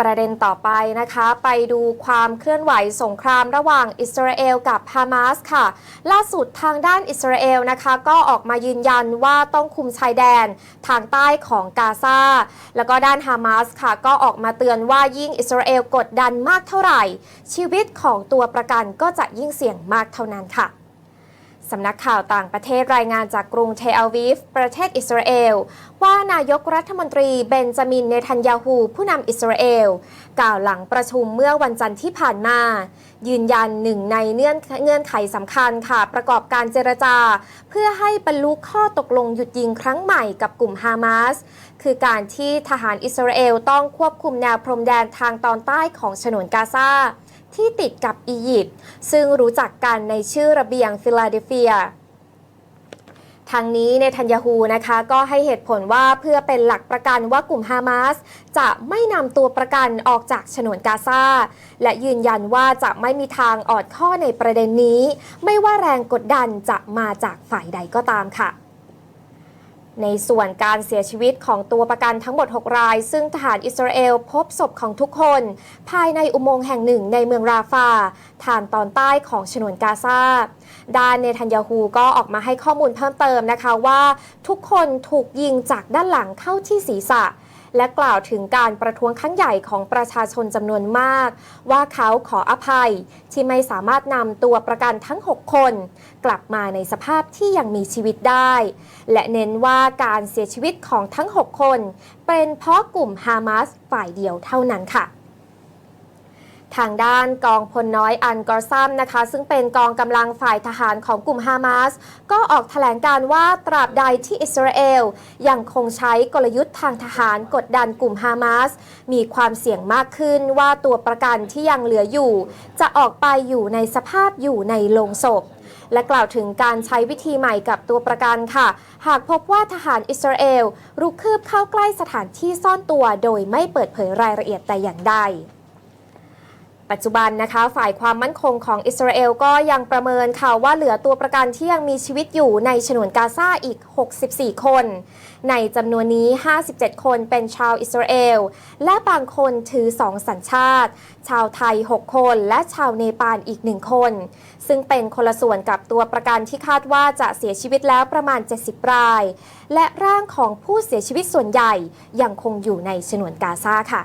ประเด็นต่อไปนะคะ ไปดูความเคลื่อนไหวสงครามระหว่างอิสราเอลกับฮามาสค่ะ ล่าสุดทางด้านอิสราเอลนะคะ ก็ออกมายืนยันว่าต้องคุมชายแดนทางใต้ของกาซาแล้วก็ด้านฮามาสค่ะ ก็ออกมาเตือนว่ายิ่งอิสราเอลกดดันมากเท่าไหร่ ชีวิตของตัวประกันก็จะยิ่งเสี่ยงมากเท่านั้นค่ะ สำนักข่าวต่างประเทศรายงานจากกรุงเทลอาวีฟ ประเทศอิสราเอล ว่านายกรัฐมนตรีเบนจามินเนทันยาฮู ผู้นำอิสราเอล กล่าวหลังประชุมเมื่อวันจันทร์ที่ผ่านมา ยืนยันหนึ่งในเงื่อนเงื่อนไขสำคัญค่ะ ประกอบการเจรจา เพื่อให้บรรลุข้อตกลงหยุดยิงครั้งใหม่กับกลุ่มฮามาสคือการที่ทหารอิสราเอลต้องควบคุมแนวพรมแดนทางตอนใต้ของฉนวนกาซา ที่ติดกับอียิปต์ซึ่งรู้จักกันในชื่อระเบียงฟิลาเดลเฟียทางนี้เนทันยาฮูนะคะ ก็ให้เหตุผลว่าเพื่อเป็นหลักประกันว่ากลุ่มฮามาสจะไม่นำตัวประกันออกจากฉนวนกาซาและยืนยันว่าจะไม่มีทางออดข้อในประเด็นนี้ ไม่ว่าแรงกดดันจะมาจากฝ่ายใดก็ตามค่ะ ในส่วนการเสียชีวิตของตัวประกันทั้งหมด 6 ราย ซึ่งทหารอิสราเอลพบศพของทุกคน ภายในอุโมงค์แห่งหนึ่งในเมืองราฟาทางตอนใต้ของฉนวนกาซาด้านเนทันยาฮูก็ออกมาให้ข้อมูลเพิ่มเติมนะคะว่า ทุกคนถูกยิงจากด้านหลังเข้าที่ศีรษะ และกล่าวถึงการประท้วงครั้งใหญ่ของประชาชนจำนวนมาก ว่าเขาขออภัยที่ไม่สามารถนำตัวประกันทั้ง 6 คน กลับมาในสภาพที่ยังมีชีวิตได้ และเน้นว่าการเสียชีวิตของทั้ง 6 คน เป็นเพราะกลุ่มฮามาสฝ่ายเดียวเท่านั้นค่ะ ทางด้านกองพลน้อยอันกอรซัมนะคะ ซึ่งเป็นกองกำลังฝ่ายทหารของกลุ่มฮามาสก็ออกแถลงการว่าตราบใดที่อิสราเอล ยังคงใช้กลยุทธ์ทางทหารกดดันกลุ่มฮามาสมีความเสี่ยงมากขึ้นว่าตัวประกันที่ยังเหลืออยู่ จะออกไปอยู่ในสภาพอยู่ในโลงศพและกล่าวถึงการใช้วิธีใหม่กับตัวประกันค่ะ หากพบว่าทหารอิสราเอลรุกคืบเข้าใกล้สถานที่ซ่อนตัวโดยไม่เปิดเผยรายละเอียดแต่อย่างใด ปัจจุบันนะคะฝ่ายความมั่นคงของอิสราเอลก็ยังประเมินค่ะว่าเหลือตัวประกันที่ยังมีชีวิตอยู่ในฉนวนกาซาอีก 64 คน ในจำนวนนี้ 57 คนเป็นชาวอิสราเอล และบางคนถือ 2 สัญชาติ ชาวไทย 6 คน และชาวเนปาลอีก 1 คน ซึ่งเป็นคนละส่วนกับตัวประกันที่คาดว่าจะเสียชีวิตแล้วประมาณ 70 ราย และร่างของผู้เสียชีวิตส่วนใหญ่ยังคงอยู่ในฉนวนกาซาค่ะ